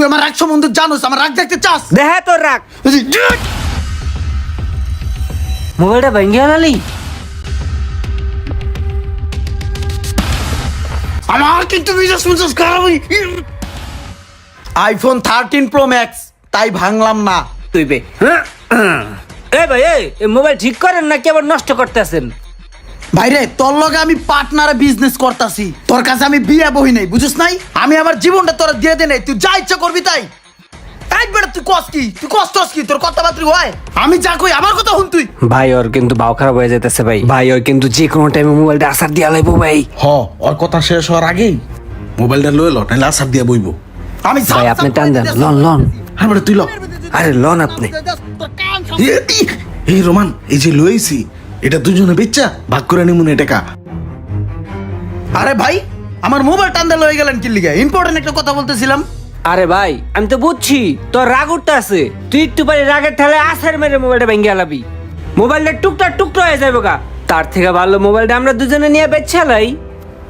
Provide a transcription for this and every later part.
তুই আমার রাগ সম্বন্ধে জানোস আমার রাগ দেখতে চাস? দেহে তোর রাখ মোবাইলটা ভেঙে গেলি আমার কিন্তু বিশেষ খারাপ আইফোন থার্টিন প্রো ম্যাক্স তাই ভাঙলাম না। তুইবে এ ভাই এই এই মোবাইল ঠিক করেন না কেবল নষ্ট করতেছেন ভাইরে তোর লগে আমি পার্টনারে বিজনেস করতাছি। তোর কাছে আমি বিয়ে বহি নাই বুঝিস নাই? আমি আমার জীবনটা তোরা দিয়ে দে নাই তুই যা ইচ্ছা করবি তাই। একবার তুই কস কি? তুই কষ্ট কি? তোর কথাবার্তা হয়? আমি যা কই আমার কথা শুন তুই। ভাই ওর কিন্তু ভাও খারাপ হয়ে যেতেছে ভাই। ভাই ওর কিন্তু যে কোনো টাইমে মোবাইলটা আসার দিয়া লাইবো ভাই। হ ওর কথা শেষ হওয়ার আগেই মোবাইলটা লয়ে লো নাহলে আসার দিয়া বইব। আমি ভাই আপনি টান দেন। Loan loan. হ্যাঁ বেটা তুই ল। আরে লন আপনি। এই রোমান এই যে লইছি এটা দুজনে বেচ্চা ভাগ করে নিমুন টাকা আরে ভাই আমার মোবাইল টান্দা লয়ে গেলেন কি লিগে? ইম্পর্টেন্ট একটা কথা বলতেছিলাম। আরে ভাই আমি তো বুঝছি তোর রাগ উঠতে আছে। তুই একটু পারি রাগের ঠেলে আসার মেরে মোবাইলটা ভেঙে গেলাবি মোবাইলটা টুকটা টুকটা হয়ে যাবে গা। তার থেকে ভালো মোবাইলটা আমরা দুজনে নিয়ে বেচালাই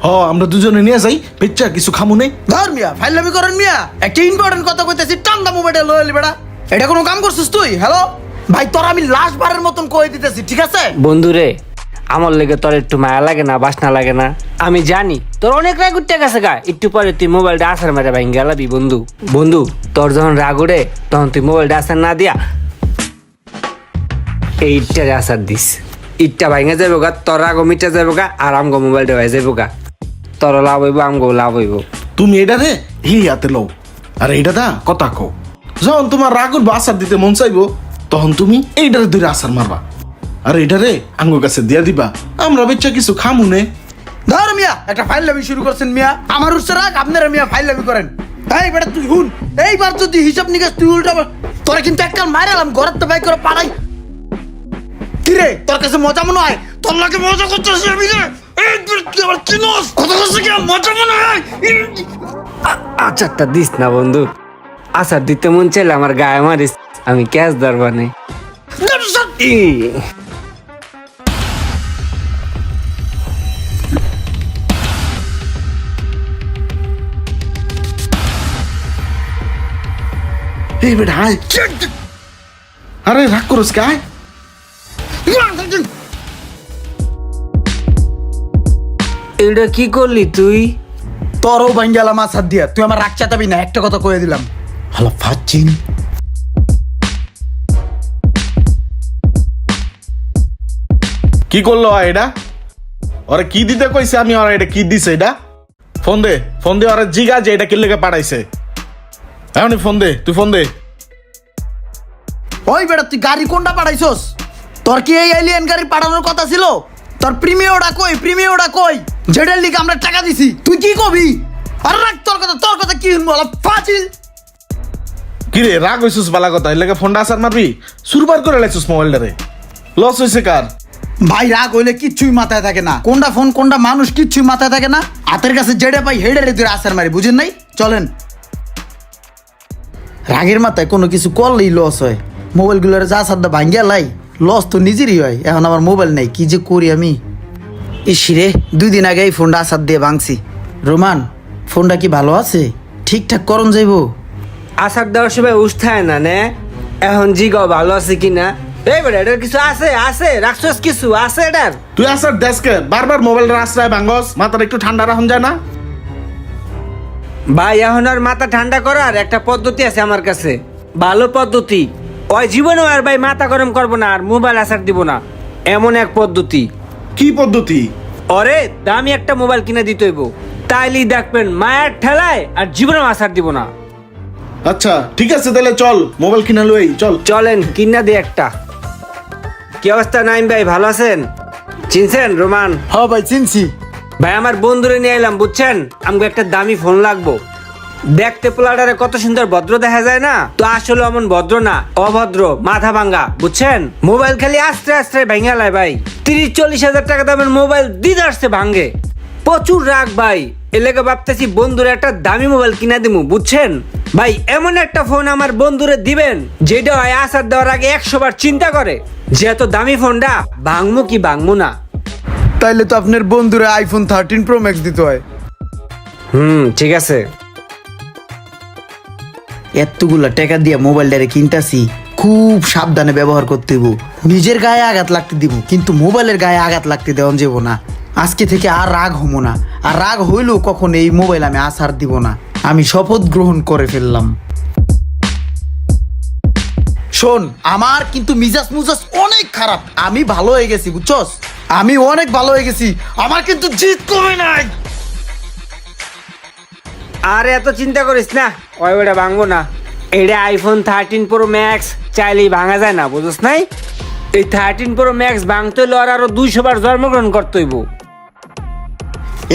হ আমরা দুজনে নিয়ে যাই বেচ্চা কিছু খামু নেই। ধর মিয়া ফাইলামি করেন মিয়া। একটা ইম্পর্টেন্ট কথা কইতেছি টান্দা মোবাইলটা লয়ে এলি বেড়া। এটা কোনো কাম করছিস তুই? হ্যালো ভাই তোর আমি লাস্ট বারের মতন কই দিতেছি ঠিক আছে? বন্ধুরে আমার লেগে তোর একটু মায়া লাগে না বাসনা লাগে না। আমি জানি তোর অনেক রাগ উঠতে গেছে গা। একটু পরে তুই মোবাইলটা আসার মেরে ভাই গেলাবি বন্ধু। বন্ধু তোর যখন রাগ উঠে তখন তুই মোবাইলটা আসার না দিয়া এই ইটটারে আসার দিস। ইটটা ভাঙে যাব গা তোর রাগও মিটে যাব গা আর আমগো মোবাইলটা ভাই যাব গা। তোর লাভ হইব আমগো লাভ হইব। তুমি এটা রে হি হাতে লও। আর এইটা দা কথা কও। যখন তোমার রাগুর আসার দিতে মন চাইব। তখন তুমি এইটারে ধরে আসার মারবা। আর এইটারে আঙ্গুর কাছে দিয়া দিবা। আমরা বেচ্চা কিছু খামু নে। ধর মিয়া একটা ফাইলামি শুরু করছেন মিয়া। আমার উৎসে রাখ আপনারা মিয়া ফাইলামি করেন। এই বেটা তুই হুন এইবার যদি হিসাব নিকাশ তুই উল্টা তোরা কিন্তু এককাল মারালাম ঘরের তো বাই করে পাড়াই কিরে তোর কাছে মজা মনে হয়? তোর লাগে মজা আমি রে এই তুই কি আবার কত কাছে কি? মজা মনে হয়? আচারটা দিস না বন্ধু। আচার দিতে মন চাইলে আমার গায়ে মারিস। আমি ক্যাশ ধরবানে ই এই বেটা আরে রাগ করস কে এটা কি করলি তুই? তোরও বান গেলাম আসার দিয়া। তুই আমার রাগ চাতাবি না একটা কথা কয়ে দিলাম। হালা ফাচিন কি করল আয় এটা? ওরে কি দিতে কইছে আমি? ওরা এটা কি দিছে এটা? ফোন দে ফোন দে ওরা জিগা যে এটা কি পাঠাইছে এমনি ফোন দে তুই ফোন দে। ওই বেটা তুই গাড়ি কোনটা পাঠাইছস তোর কি এই এলিয়েন গাড়ি পাঠানোর কথা ছিল? তোর প্রিমিয়টা কই? প্রিমিয়টা কই? যেটার লিগে আমরা টাকা দিছি। তুই কি কবি? আর রাখ তোর কথা তোর কথা কি শুনব? ফাজিল। কি রে রাগ হইছিস বালা কথা? এর লেগে ফোনটা আসার মারবি? সুরবার করে লাইছিস মোবাইলটারে। লস হইছে কার? ভাই, রাগ হইলে কিচ্ছুই মাথায় থাকে না। কোনটা ফোন, কোনটা মানুষ কিচ্ছুই মাথায় থাকে না। হাতের কাছে জেডে পাই, হেডে রে আসার মারি, বুঝেন নাই? চলেন। রাগের মাথায় কোনো কিছু করলেই লস হয়। মোবাইলগুলোর যা সাদ্দা ভাঙ্গিয়া লাই লস তো নিজেরই হয়। এখন আমার মোবাইল নাই, কি যে করি আমি? ইসিরে দুই দিন আগে এই ফোনটা আসার দিয়ে ভাঙছি। রোমান, ফোনটা কি ভালো আছে? ঠিকঠাক করণ যাইবো। আসার দেওয়ার সময় উষ্ঠায় না নে? এখন জিগাও ভালো আছে কিনা? এই বেটা এটার কিছু আছে? আছে? রাখছস কিছু? আছে এটার? তুই আসার দেশকে বারবার মোবাইলটা আশ্রয় ভাঙ্গস মাথার একটু ঠান্ডা রাখুন যায় না? ভাই এখন আর মাথা ঠান্ডা করার একটা পদ্ধতি আছে আমার কাছে। ভালো পদ্ধতি। ওই জীবনে আর ভাই মাথা গরম করব না আর মোবাইল আসার দিব না। এমন এক পদ্ধতি। কি পদ্ধতি? ওরে দামি একটা মোবাইল কিনে দিতে হইব। তাইলেই দেখবেন মায়ের ঠেলায় আর জীবনে আসার দিব না। আচ্ছা ঠিক আছে তাহলে চল। মোবাইল কিনা লই চল। চলেন কিনা দিয়ে একটা। কি অবস্থা নাইম ভাই? ভালো আছেন? চিনছেন রোমান? হ ভাই চিনছি। ভাই আমার বন্ধুরে নিয়ে এলাম বুঝছেন? আমাকে একটা দামি ফোন লাগবো। দেখতে পোলাটারে কত সুন্দর ভদ্র দেখা যায় না? তো আসলে অমন ভদ্র না অভদ্র মাথা ভাঙ্গা বুঝছেন? মোবাইল খালি আস্তে আস্তে ভেঙে লাই ভাই। তিরিশ চল্লিশ হাজার টাকা দামের মোবাইল দিতে আসছে ভাঙ্গে। প্রচুর রাগ ভাই। এলাকা ভাবতেছি বন্ধুরা একটা দামি মোবাইল কিনা দিমু বুঝছেন? ভাই এমন একটা ফোন আমার বন্ধুরে দিবেন যেটা হয় আসার দেওয়ার আগে একশো বার চিন্তা করে। যে এত দামি ফোনটা ভাঙমু কি ভাঙমু না। তাইলে তো আপনার বন্ধুরা আইফোন থার্টিন প্রো ম্যাক্স দিতে হয়। হুম ঠিক আছে। এতগুলা টাকা দিয়ে মোবাইলটারে কিনতাছি খুব সাবধানে ব্যবহার করতে দিব নিজের গায়ে আঘাত লাগতে দিব কিন্তু মোবাইলের গায়ে আঘাত লাগতে দেওয়া যাব না। আজকে থেকে আর রাগ হব না। আর রাগ হইলেও কখন এই মোবাইল আমি আসার দিব না। আমি শপথ গ্রহণ করে ফেললাম। শোন, আমার কিন্তু মিজাজ মুজাজ অনেক খারাপ। আমি ভালো হয়ে গেছি, বুঝছস? আমি অনেক ভালো হয়ে গেছি। আমার কিন্তু জিত কমে নাই। আর, এত চিন্তা করিস না। ওই ওটা ভাঙবো না। এটা আইফোন থার্টিন প্রো ম্যাক্স চাইলেই ভাঙা যায় না বুঝছ নাই? এই থার্টিন প্রো ম্যাক্স ভাঙতে হলে ওর আরও দুইশো বার জন্মগ্রহণ করতে হইব।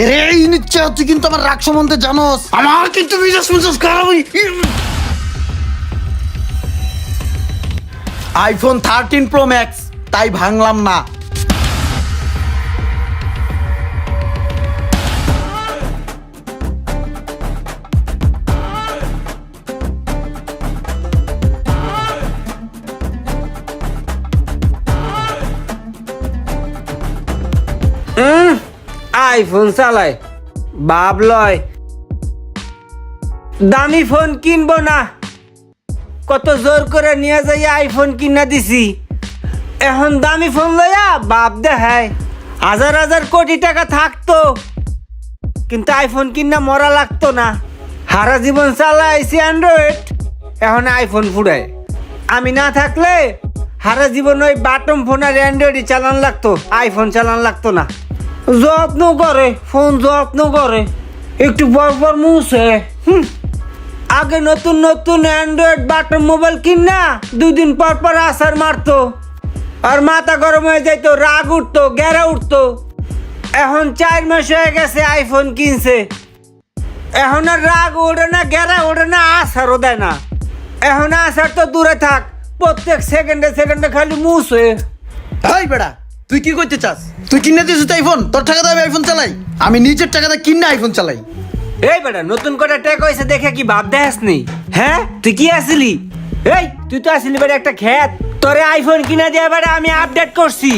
এরে এই নিচ্ছে তুই কিন্তু আমার রাগ সম্বন্ধে জানোস। আমার কিন্তু মিজাজ মুজাজ খারাপ আইফোন থার্টিন প্রো ম্যাক্স তাই ভাঙলাম না। আইফোন চালায়, বাপ লয়। দামি ফোন কিনবো না। কত জোর করে নিয়ে যাই আইফোন কিনা দিছি। এখন দামি ফোন লইয়া বাপ দেখায়, হাজার হাজার কোটি টাকা থাকতো। কিন্তু আইফোন কিনা মরা লাগতো না। হারা জীবন চালাইছি অ্যান্ড্রয়েড এখন আইফোন ফুড়ায় আমি না থাকলে হারা জীবন ওই বাটম ফোন আর অ্যান্ড্রয়েডই চালান লাগতো, আইফোন চালান লাগতো না। যত্ন করে, ফোন যত্ন করে। একটু পর মুছে। হুম। আগে নতুন নতুন অ্যান্ড্রয়েড বাটন মোবাইল কিন না দুই দিন পর পর আসার মারতো। আর মাথা গরম হয়ে যাইতো, রাগ উঠতো, গেরা উঠতো। এখন চার মাস হয়ে গেছে আইফোন কিনছে। এখন আর রাগ ওঠে না, গেরা ওঠে না আসারও দেয় না। এখন আসার তো দূরে থাক, প্রত্যেক সেকেন্ডে সেকেন্ডে খালি মুছে। হাই বেড়া তুই কি করতে চাস? তুই কিনে দিছিস আইফোন তোর টাকা দিয়ে আইফোন চালাই। আমি নিজের টাকা দিয়ে কিনে আইফোন চালাই। এই বেটা, নতুন করে টেক হয়েছে দেখে কি ভাব দেখাস নি হ্যাঁ? তুই কি আসলি? এই, তুই তো আসলি বেটা একটা খ্যাত তোরে আইফোন কিনা দিয়ে বেটা, আমি আপডেট করছি।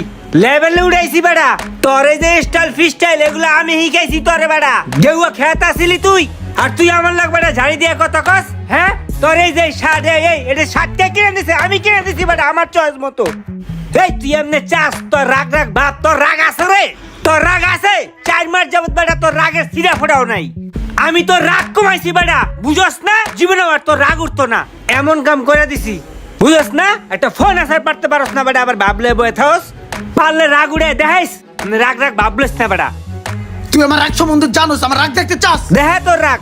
লেভেলে উড়াইছি বেটা। তোরে যে স্টাইল ফিস্টাইল এগুলো আমি শিখাইছি তোরে বেটা। গেউয়া খ্যাত আসলি তুই? আর তুই আমার লাগ বেটা ঝাড়ি দিয়ে কথা কস হ্যাঁ? তোর এই যে শার্ট, এই এটা শার্টটা কিনে দিছে, আমি কিনে দিছি বেটা, আমার চয়েস মতো। এই তুই এমনি চাস তোর রাগ রাগ ভাব তোর রাগ আছে রে? তোর রাগ আছে? চার মাস যাবত বেটা তোর রাগের সিরা ফোটাও নাই। আমি তোর রাগ কমাইছি বেটা বুঝস না? জীবনে আর তোর রাগ উঠতো না। এমন কাম করে দিছি। বুঝস না? একটা ফোন আসার পারতে পারস না বেটা আবার ভাবলে বয়ে থাকস পারলে রাগ উড়ে দেখাইস। রাগ রাগ ভাবলিস না বেটা। তুই আমার রাগ সম্বন্ধে জানোস আমার রাগ দেখতে চাস? দেখা তোর রাগ।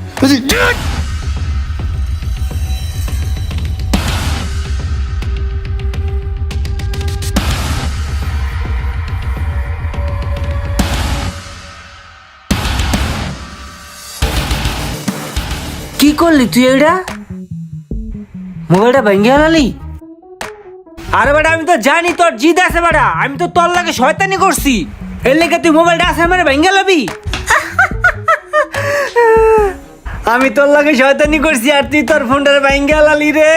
করলি তুই এটা মোবাইলটা ভেঙে গেলি আরে বেটা, আমি তো জানি তোর জিদ আছে বেটা। আমি তো তোর লাগে শয়তানি করছি। এর লেগে তুই মোবাইলটা আছে মানে ভেঙে লবি। আমি তোর লাগে শয়তানি করছি আর তুই তোর ফোনটা ভেঙে লালি রে।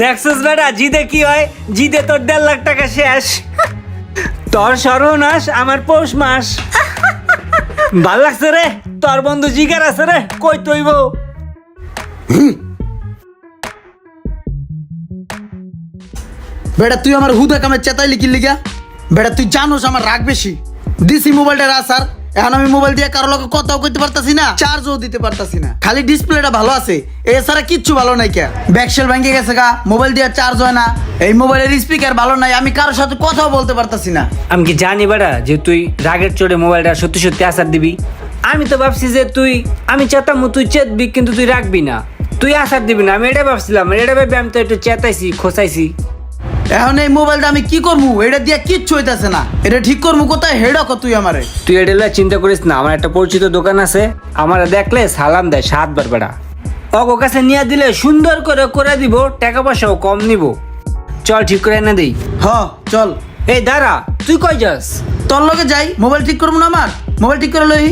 দেখছিস বেটা, জিদে কি হয়? জিদে তোর দেড় লাখ টাকা শেষ। তোর সর্বনাশ, আমার পৌষ মাস। ভালো লাগছে রে। তোর বন্ধু জিগার আছে রে কই তৈব? বেটা তুই আমার হুদা কামে চেতাইলি কি লিগা? বেটা তুই জানোস আমার রাগ বেশি। দিছি মোবাইলটা আসার এখন আমি মোবাইল দিয়ে কারও লোক কথাও করতে পারতাছি না চার্জও দিতে পারতাছি না। খালি ডিসপ্লেটা ভালো আছে এছাড়া কিচ্ছু ভালো নাই কে। ব্যাকসেল ভেঙে গেছে গা মোবাইল দিয়ে চার্জ হয় না। এই মোবাইলের স্পিকার ভালো নাই আমি কারোর সাথে কথাও বলতে পারতাছি না। আমি কি জানি বেটা যে তুই রাগের চড়ে মোবাইলটা সত্যি সত্যি আসার দিবি? আমি তো ভাবছি যে তুই আমি চেতাম তুই চেতবি কিন্তু তুই রাখবি না। তুই আসার দিবি না আমি এটা ভাবছিলাম এটা ভেবে আমি তো একটু চেতাইছি খোসাইছি এখন এই মোবাইলটা আমি কি করব? এটা দিয়ে কিচ্ছু হইতাছে না। এটা ঠিক করব কোথায়? হেড তুই আমারে। তুই এটা লইয়া চিন্তা করিস না আমার একটা পরিচিত দোকান আছে আমার দেখলে সালাম দেয় সাতবার বেড়া। অগো কাছে নিয়ে দিলে সুন্দর করে করে দিব টাকা পয়সাও কম নিব। চল ঠিক করে এনে দিই। হ চল। এই দাঁড়া তুই কই যাস? তোর লগে যাই মোবাইল ঠিক করব না আমার? মোবাইল ঠিক করে লই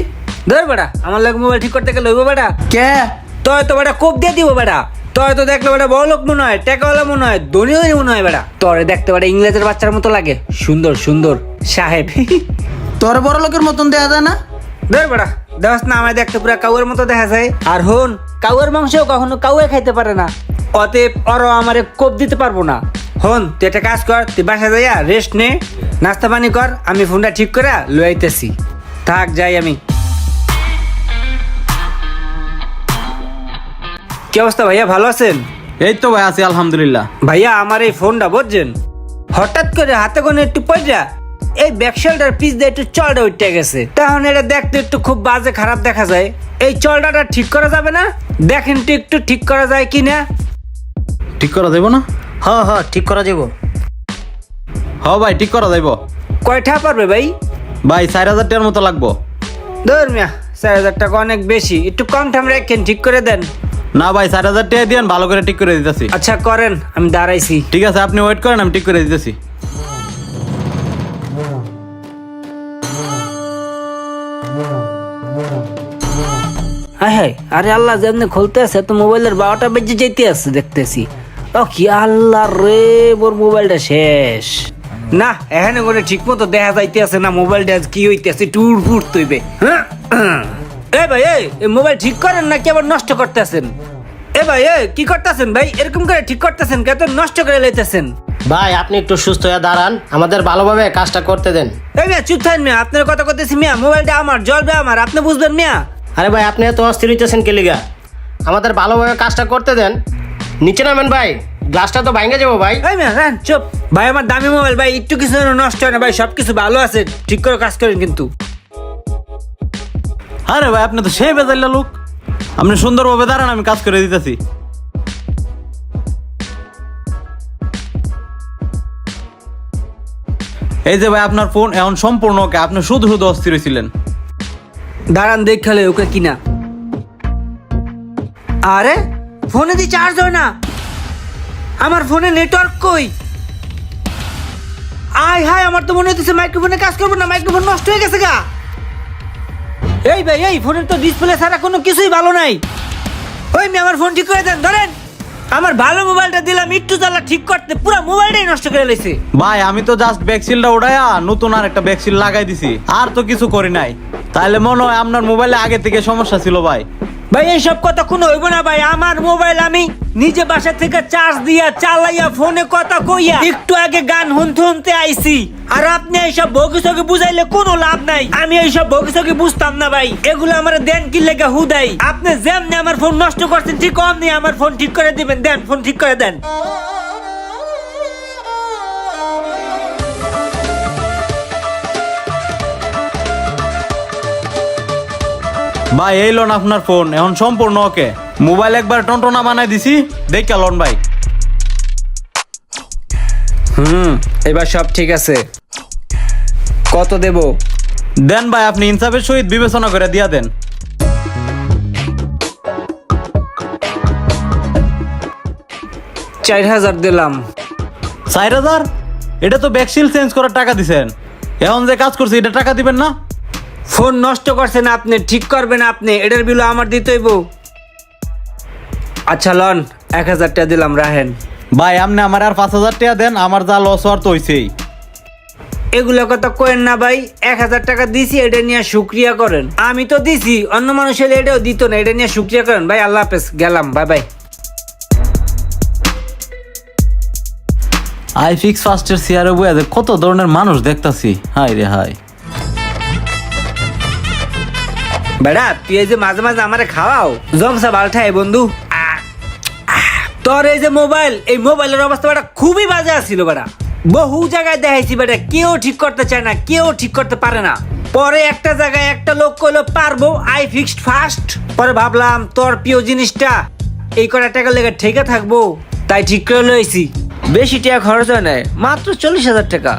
ধর বেটা আমার লাগে মোবাইল ঠিক করতে গেলে লইব বেটা। কে? তয় তো বেটা কোপ দিয়ে দিব বেটা। তয় তো দেখলে বেটা বড় লোক মনে হয় টেকাওয়ালা মনে হয় ধনী ধনী মনে হয় বেটা। তরে দেখতে বেটা ইংরেজের বাচ্চার মতো লাগে। সুন্দর সুন্দর সাহেব। তোর বড় লোকের মতন দেয়া যায় না? ধর বেটা দেখাস না আমায় দেখতে পুরা কাউয়ের মতো দেখা যায়। আর হন কাউয়ের মাংস কখনো কাউয়ে খাইতে পারে না। অতএব অর আমারে কোপ দিতে পারব না। হন তুই একটা কাজ কর তুই বাসা যাইয়া রেস্ট নে নাস্তা পানি কর আমি ফোনটা ঠিক করে লই আইতেছি থাক যাই আমি। কি অবস্থা ভাইয়া ভালো আছেন? এই তো ভাই আছি আলহামদুলিল্লাহ। ভাইয়া আমার এই ফোনটা বুঝছেন? হঠাৎ করে হাতে কোনে একটু পয়সা এই ব্যাকশেলটার পিস দিয়ে একটু চলটা উঠে গেছে। তখন এটা দেখতে একটু খুব বাজে খারাপ দেখা যায়। এই চলটাটা ঠিক করা যাবে না? দেখেন তো একটু ঠিক করা যায় কি না? ঠিক করা যাইব না? হ হ ঠিক করা যাব হ ভাই ঠিক করা যাইব। কয়টা পারবে ভাই? ভাই চার হাজার টাকার মতো লাগবো। ধর মিয়া চার হাজার টাকা অনেক বেশি। একটু কম ঠাম রাখেন ঠিক করে দেন। না ভাই চার হাজার টাকা দিয়েন ভালো করে ঠিক করে দিতেছি। আচ্ছা করেন আমি দাঁড়াইছি। ঠিক আছে আপনি ওয়েট করেন আমি ঠিক করে দিতেছি। হ্যাঁ হ্যাঁ আরে আল্লাহ যেমনি খুলতে আছে তো মোবাইলের বারোটা বেজে যেতে আছে দেখতেছি। ও কি আল্লাহ রে মোর মোবাইলটা শেষ। না এখানে করে ঠিক মতো দেখা যাইতে আছে না মোবাইলটা কি হইতেছে টুর ফুট তৈবে এ ভাই এই মোবাইল ঠিক করেন নাকি আবার নষ্ট করতেছেন? এ ভাই এ কি করতেছেন ভাই? এরকম করে ঠিক করতেছেন কত নষ্ট করে লইতেছেন। ভাই আপনি একটু সুস্থ হয়ে দাঁড়ান আমাদের ভালোভাবে কাজটা করতে দেন। এই মিয়া চুপ থাকেন মিয়া আপনার কথা করতেছি মিয়া মোবাইলটা আমার জ্বলবে আমার আপনি বুঝবেন মিয়া? আরে ভাই আপনি এত অস্থির হইতেছেন কেলিগা আমাদের ভালোভাবে কাজটা করতে দেন। নিচে নামেন ভাই গ্লাসটা তো ভাঙে যাব ভাই। এই মিয়া রান চুপ। ভাই আমার দামি মোবাইল ভাই একটু কিছু নষ্ট হয় না ভাই সবকিছু ভালো আছে ঠিক করে কাজ করেন কিন্তু। আরে ভাই, আপনি তো সেই বেজাইলা লোক। আপনি সুন্দরভাবে দাঁড়ান, আমি কাজ করে দিতেছি। এই যে ভাই, আপনার ফোন এখন সম্পূর্ণ ওকে, আপনি শুধু শুধু অস্থির হয়েছিলেন দাঁড়ান দেখালে ওকে কিনা। আরে, ফোনে দি চার্জ হয় না? আমার ফোনে নেটওয়ার্ক কই? আয় হায়, আমার তো মনে হচ্ছে মাইক্রোফোনে কাজ করব না মাইক্রোফোন নষ্ট হয়ে গেছে গা। এই ভাই, এই ফোনের তো ডিসপ্লে ছাড়া কোনো কিছুই ভালো নাই। ওই মেয়ে, আমার ফোন ঠিক করে দেন, ধরেন, আমার ভালো মোবাইলটা দিলাম, একটু জ্বালা ঠিক করতে, পুরো মোবাইলটাই নষ্ট করে লেছে ভাই, আমি তো জাস্ট ব্যাকসিলটা উঠাইয়া নতুন আর একটা ব্যাকসিল লাগাই দিছি, আর তো কিছু করি নাই। তাহলে মনে হয় আপনার মোবাইলে আগে থেকে সমস্যা ছিল ভাই। ভাই এইসব কথা কোনো হইব না ভাই। আমার মোবাইল আমি নিজে বাসা থেকে চার্জ দিয়া চালাইয়া ফোনে কথা কইয়া একটু আগে গান শুনতে শুনতে আইছি। আর আপনি এইসব বগিসকে বুঝাইলে কোনো লাভ নাই। আমি এইসব বগিসকে বুঝতাম না ভাই। এগুলো আমার দেন কি লেগে হুদাই। আপনি যেমনি আমার ফোন নষ্ট করছেন, ঠিক অমনি আমার ফোন ঠিক করে দিবেন। দেন ফোন ঠিক করে দেন। ভাই এই লোন আপনার ফোন। এখন সম্পূর্ণ ওকে। মোবাইল একবার টনটনা বানাই দিছি দেখা লোন ভাই। হুম এবার সব ঠিক আছে। কত দেব? দেন ভাই আপনি ইনসাফের সহিত বিবেচনা করে দিয়া দেন। চার হাজার দিলাম। চার হাজার? এটা তো ব্যাকসিল চেঞ্জ করার টাকা দিছেন। এখন যে কাজ করছে এটা টাকা দিবেন না? ফোন নষ্ট করছেন আপনি ঠিক করবেন আপনি এটার বিল আমার দিতে হইব। আচ্ছা লন এক হাজার টাকা দিলাম রাহেন ভাই আপনি আমার আর পাঁচ হাজার টাকা দেন আমার যা লস হওয়ার তো হইছেই। এগুলো কথা কোয়েন না ভাই এক হাজার টাকা দিছি এটা নিয়ে শুক্রিয়া করেন। আমি তো দিছি অন্য মানুষ হলে এটাও দিত না এটা নিয়ে শুক্রিয়া করেন। ভাই আল্লাহ হাফেজ গেলাম বাই বাই আই ফিক্স ফার্স্টের সিয়ারে বইয়া কত ধরনের মানুষ দেখতাছি হাই রে হাই বেড়া, তুই এই যে মাঝে মাঝে আমারে খাওয়াও জমসা বালঠাই বন্ধু। তোর এই যে মোবাইল, এই মোবাইলের অবস্থা বেটা খুবই বাজে আসছিল বেটা বহু জায়গায় দেখাইছি বেটা কেউ ঠিক করতে চায় না, কেউ ঠিক করতে পারে না। পরে একটা জায়গায় একটা লোক কইলো, পারব আই ফিক্সড ফাস্ট পরে ভাবলাম, তোর প্রিয় জিনিসটা, এই কটা টাকা লেগে ঠেকে থাকব। তাই ঠিক করে লইছি। বেশি টাকা খরচ হয় না মাত্র চল্লিশ হাজার টাকা।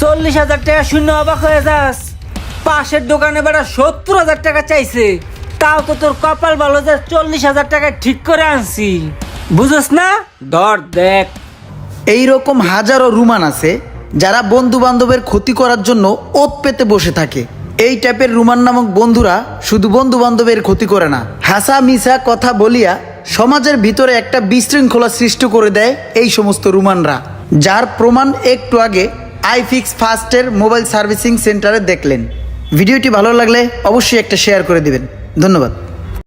চল্লিশ হাজার টাকা শূন্য অবাক হয়ে যাস। পাশের দোকানে বেড়া সত্তর হাজার টাকা চাইছে। তাও তো তোর কপাল ভালো যে চল্লিশ হাজার টাকা ঠিক করে আনছি। বুঝস না? ধর, দেখ। এই রকম হাজারো রুমান আছে, যারা বন্ধু বান্ধবের ক্ষতি করার জন্য ওত পেতে বসে থাকে। এই টাইপের রুমান নামক বন্ধুরা শুধু বন্ধু বান্ধবের ক্ষতি করে না। হাসা মিসা কথা বলিয়া সমাজের ভিতরে একটা বিশৃঙ্খলা সৃষ্টি করে দেয় এই সমস্ত রুমানরা। যার প্রমাণ একটু আগে আইফিক্স ফাস্টের মোবাইল সার্ভিসিং সেন্টারে দেখলেন। ভিডিওটি ভালো লাগলে অবশ্যই একটা শেয়ার করে দিবেন। ধন্যবাদ।